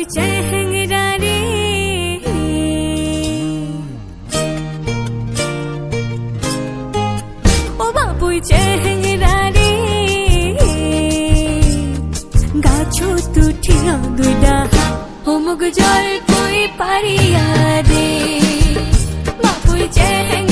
ওই চেহেঙ্গা ও বাপুই চেহেঙ্গা রে গাছো তুঠি রঙুডা হোমগ জল তুই পারিয়া দে। বাপুই চেহেঙ্গা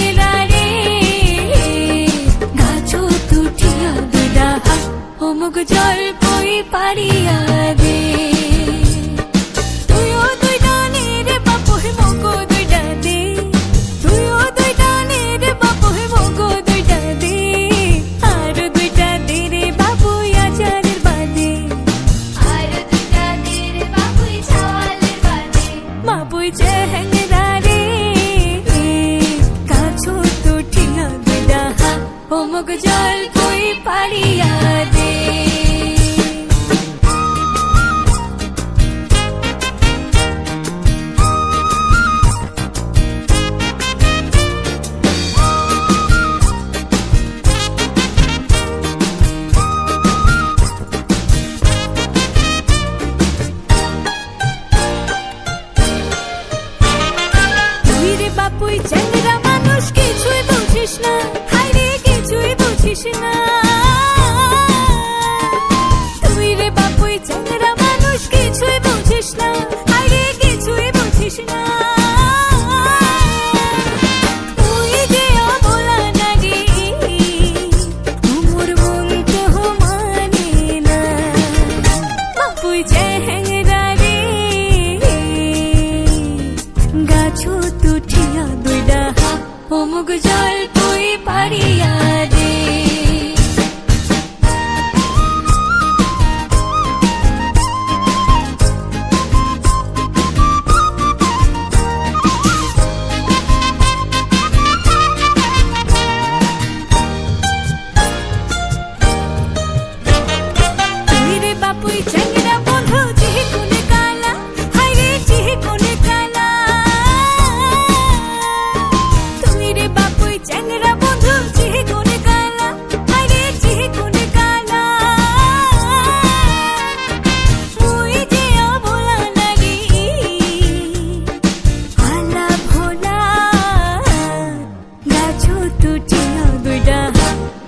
অমুক জল তুই পাড়িয়া দে। বাপুই চ্যাংরা মানুষ কিছুই বুঝিস না। অমুক জলটা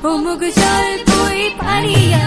অমুক জল বই পারিয়া